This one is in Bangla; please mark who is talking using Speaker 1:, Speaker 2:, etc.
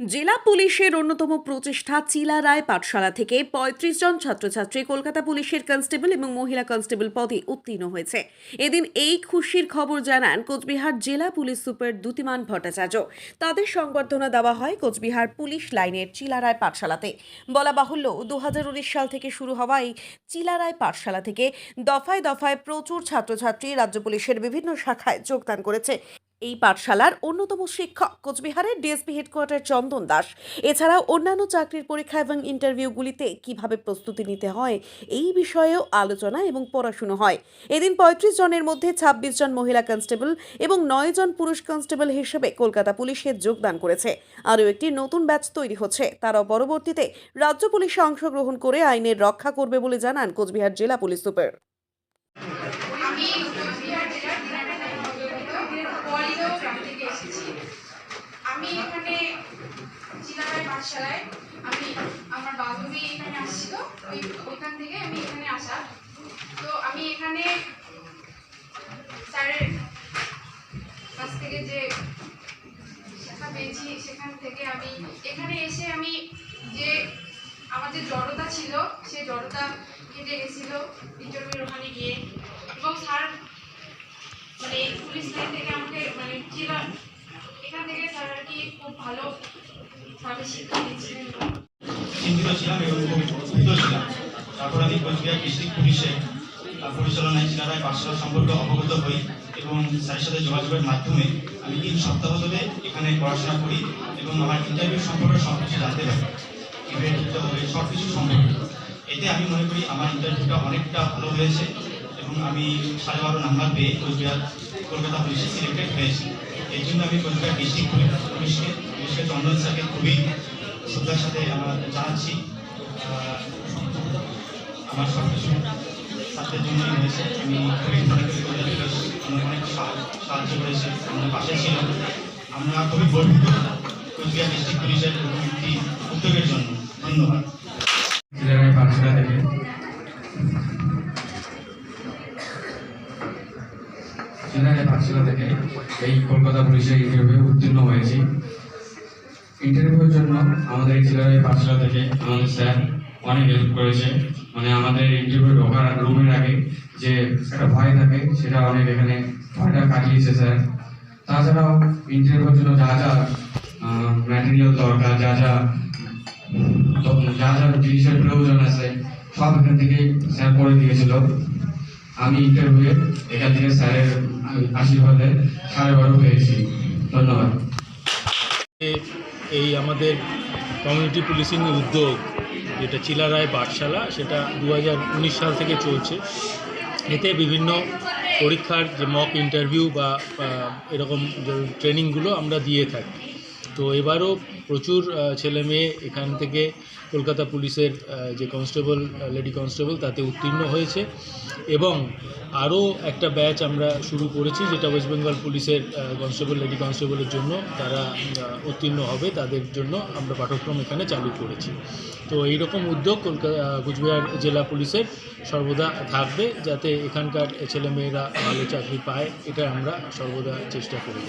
Speaker 1: জেলা পুলিশের অন্যতম প্রচেষ্টা চিলা রায় পাঠশালা থেকে পঁয়ত্রিশ জন ছাত্রছাত্রী কলকাতা পুলিশের কনস্টেবল এবং মহিলা কনস্টেবল পদে উত্তীর্ণ হয়েছে। এদিন এই খুশির খবর জানান কোচবিহার জেলা পুলিশ সুপার দ্যুতিমান ভট্টাচার্য। তাদের সংবর্ধনা দেওয়া হয় কোচবিহার পুলিশ লাইনের চিলা রায় পাঠশালাতে। বলা বাহুল্য দু হাজার উনিশ সাল থেকে শুরু হওয়া এই চিলা রায় পাঠশালা থেকে দফায় দফায় প্রচুর ছাত্রছাত্রী রাজ্য পুলিশের বিভিন্ন শাখায় যোগদান করেছে। এই পাঠশালার অন্যতম শিক্ষক, কোচবিহারের ডিএসপি হেডকোয়ার্টার চন্দন দাস। এছাড়াও অন্যান্য চাকরির পরীক্ষা এবং ইন্টারভিউগুলিতে কীভাবে প্রস্তুতি নিতে হয়, এই বিষয়েও আলোচনা এবং পড়াশুনো হয়। এদিন পঁয়ত্রিশ জনের মধ্যে ২৬ জন মহিলা কনস্টেবল এবং নয় জন পুরুষ কনস্টেবল হিসেবে কলকাতা পুলিশে যোগদান করেছে। আরও একটি নতুন ব্যাচ তৈরি হচ্ছে। তারাও পরবর্তীতে রাজ্য পুলিশে অংশগ্রহণ করে আইনের রক্ষা করবে বলে জানান কোচবিহার জেলা পুলিশ সুপার।
Speaker 2: আমি এখানে জিলারায় পাঠশালায়, আমি আমার বান্ধবী এখানে আসছিল। ওই, ওইখান থেকে আমি এখানে আসা। তো আমি এখানে স্যারের কাছ থেকে যে শেখা পেয়েছি, সেখান থেকে আমি, এখানে এসে আমি যে আমার যে জড়তা ছিল সেই জড়তা কেটে গেছিল। ইন্টারভিউর ওখানে গিয়ে। এবং স্যার মানে পুলিশ লাইন থেকে আমাকে মানে জেলা এখান থেকে স্যার আর কি খুব ভালো ভাবে শিক্ষা
Speaker 3: ছিলাম এবং উদ্বিগ্ন ছিলাম। তারপর পরিচালনায় চিনারায় পাঠশালা সম্পর্কে অবগত হই এবং স্যারের সাথে যোগাযোগের মাধ্যমে আমি সপ্তাহ ধরে এখানে পড়াশোনা করি এবং আমার ইন্টারভিউ সম্পর্কে সব কিছু জানতে পারি। কীভাবে ঢুকতে হবে এতে আমি মনে করি আমার ইন্টারভিউটা অনেকটা ভালো হয়েছে এবং আমি সাড়ে বারো নাম্বার পেয়ে কোচবিহার কলকাতা পুলিশে সিলেক্টেড হয়েছি। এই জন্য আমি কোচবিহার ডিস্ট্রিক্ট পুলিশকে পুলিশকে চন্দন স্যারকে খুবই শ্রদ্ধার সাথে আমরা জানাচ্ছি। আমার সব ছাত্রের জন্যই হয়েছে আমি খুবই পুলিশ আমাকে অনেক সাহায্য করেছে আমাদের পাশে ছিল আমরা খুবই গর্বিত কোচবিহার ডিস্ট্রিক্ট পুলিশের একটি উদ্যোগের জন্য। ধন্যবাদ।
Speaker 4: পাঠশালা থেকে। পাঠশালা থেকে, এই কলকাতা পুলিশের ইন্টারভিউ উত্তীর্ণ হয়েছি। ইন্টারভিউর জন্য আমাদের এই জেলায় থেকে আমাদের স্যার অনেক হেল্প করেছে। মানে আমাদের ইন্টারভিউ ঢোকার রুমের আগে যে একটা ভয় থাকে, সেটা অনেক এখানে ভয়টা কাটিয়েছে স্যার। তাছাড়াও ইন্টারভিউর জন্য যা যা ম্যাটেরিয়াল দরকার, যা যা যা যা জিনিসের প্রয়োজন আছে, সব এখান থেকে স্যার করে দিয়েছিল। আমি ইন্টারভিউয়ে এখান থেকে স্যারের আশীর্বাদে সাড়ে বারো পেয়েছি। ধন্যবাদ।
Speaker 5: এই আমাদের কমিউনিটি পুলিশিং উদ্যোগ, যেটা চিলারায় পাঠশালা, সেটা দু হাজার উনিশ সাল থেকে চলছে। এতে বিভিন্ন পরীক্ষার যে মক ইন্টারভিউ বা বা এরকম ট্রেনিংগুলো আমরা দিয়ে থাকি। তো এবারও প্রচুর ছেলে মেয়ে এখান থেকে কলকাতা পুলিশের যে কনস্টেবল লেডি কনস্টেবল, তাতে উত্তীর্ণ হয়েছে। এবং আরও একটা ব্যাচ আমরা শুরু করেছি, যেটা ওয়েস্ট বেঙ্গল পুলিশের কনস্টেবল, লেডি কনস্টেবলের জন্য তারা উত্তীর্ণ হবে। তাদের জন্য আমরা পাঠ্যক্রম এখানে চালু করেছি। তো এইরকম উদ্যোগ কলকাতা কুচবিহার জেলা পুলিশের সর্বদা থাকবে, যাতে এখানকার ছেলেমেয়েরা ভালো চাকরি পায়। এটা আমরা সর্বদা চেষ্টা করি।